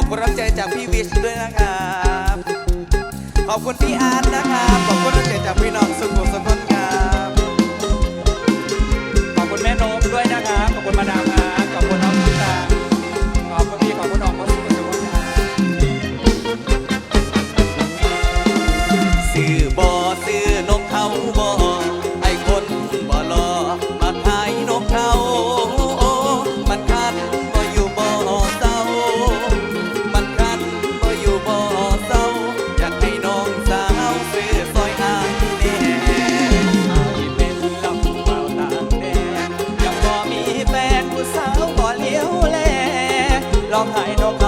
ขอบคุณรับใจจากพี่วิชด้วยนะครับ ขอบคุณพี่อาร์ตนะครับ ขอบคุณรับใจจากพี่น้องสุขุมสกุลครับ ขอบคุณแม่นมด้วยนะครับ ขอบคุณมาดามอาร์ตขอบคุณน้องพิตาขอบคุณพี่ ขอบคุณน้องขอบคุณสุขุมสกุลครับซื้อบ่อซื้อนกเขาบ่อ น้องหายน้อ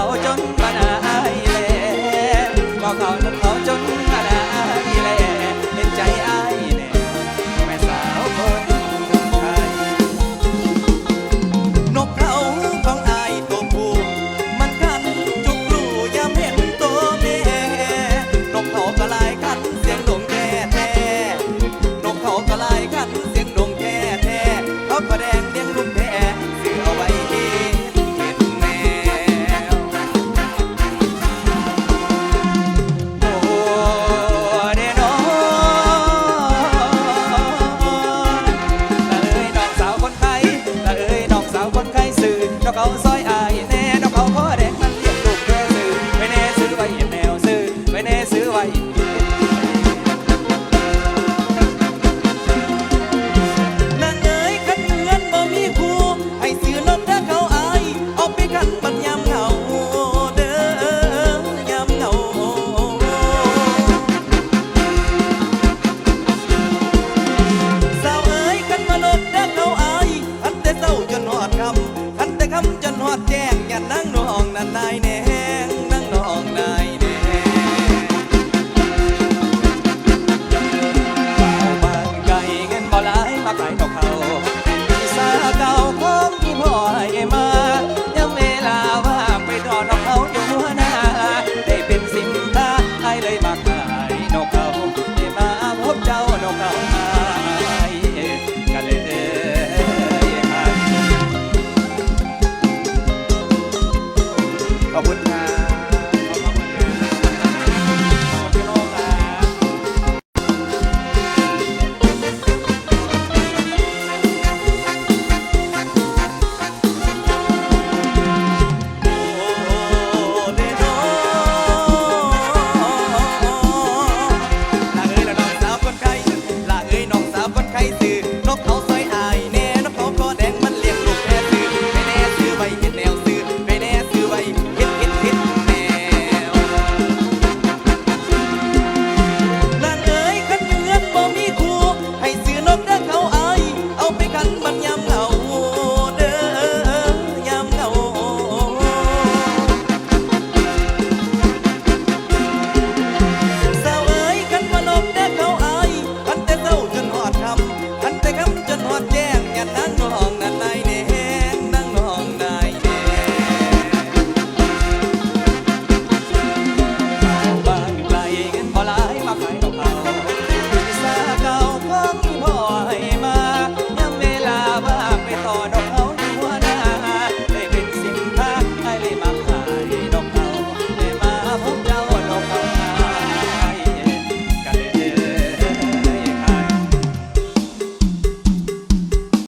ำจนหอดแจ้งยันนั่งนองนั่นนายแน่นั่งนองนายแน่เบาบางไก่เงินบ่หลายมาไกลดอกเขาอีสาเก่าคงที่พ่อให้มา